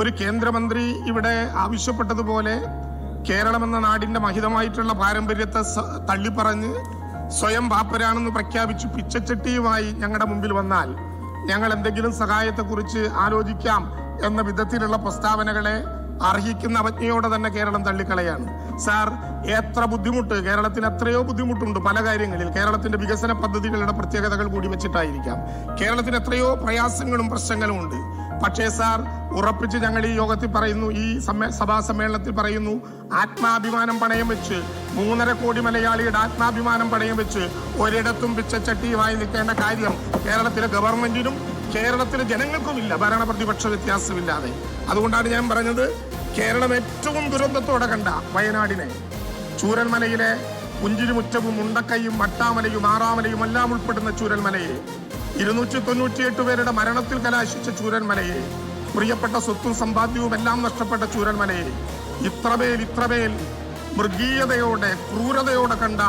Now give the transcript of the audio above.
ഒരു കേന്ദ്രമന്ത്രി ഇവിടെ ആവശ്യപ്പെട്ടതുപോലെ കേരളം എന്ന നാടിന്റെ മഹിതമായിട്ടുള്ള പാരമ്പര്യത്തെ തള്ളിപ്പറഞ്ഞ് സ്വയം പാപ്പരാണെന്ന് പ്രഖ്യാപിച്ച് പിച്ചച്ചട്ടിയുമായി ഞങ്ങളുടെ മുമ്പിൽ വന്നാൽ ഞങ്ങൾ എന്തെങ്കിലും സഹായത്തെക്കുറിച്ച് ആലോചിക്കാം എന്ന വിധത്തിലുള്ള പ്രസ്താവനകളെ അർഹിക്കുന്ന അവജ്ഞയോടെ തന്നെ കേരളം തള്ളിക്കളയാണ്. സാർ എത്ര ബുദ്ധിമുട്ട് കേരളത്തിന് എത്രയോ ബുദ്ധിമുട്ടുണ്ട് പല കാര്യങ്ങളിൽ. കേരളത്തിന്റെ വികസന പദ്ധതികളുടെ പ്രത്യേകതകൾ കൂടി വെച്ചിട്ടായിരിക്കാം. കേരളത്തിന് എത്രയോ പ്രയാസങ്ങളും പ്രശ്നങ്ങളും ഉണ്ട്. പക്ഷേ സാർ ഉറപ്പിച്ച് ഞങ്ങൾ ഈ യോഗത്തിൽ പറയുന്നു ഈ സഭാ സമ്മേളനത്തിൽ പറയുന്നു ആത്മാഭിമാനം പണയം വെച്ച് മൂന്നര കോടി മലയാളിയുടെ ആത്മാഭിമാനം പണയം വെച്ച് ഒരിടത്തും പിച്ചച്ചട്ടിയുമായി നിൽക്കേണ്ട കാര്യം കേരളത്തിലെ ഗവൺമെന്റിനും കേരളത്തിലെ ജനങ്ങൾക്കുമില്ല ഭരണ പ്രതിപക്ഷ വ്യത്യാസമില്ലാതെ. അതുകൊണ്ടാണ് ഞാൻ പറഞ്ഞത് കേരളം ഏറ്റവും ദുരന്തത്തോടെ കണ്ട വയനാടിനെ. ചൂരൽമലയിലെ പുഞ്ചിരിമുറ്റവും മുണ്ടക്കയും മട്ടാമലയും ആറാമലയും എല്ലാം ഉൾപ്പെടുന്ന ചൂരൽമലയെ ഇരുന്നൂറ്റി തൊണ്ണൂറ്റിയെട്ട് പേരുടെ മരണത്തിൽ കലാശിച്ച ചൂരന്മലയെ പ്രിയപ്പെട്ട സ്വത്തും സമ്പാദ്യവും എല്ലാം നഷ്ടപ്പെട്ട ചൂരന്മലയെ ഇത്രമേൽ ഇത്രമേൽ മൃഗീയതയോടെ ക്രൂരതയോടെ കണ്ട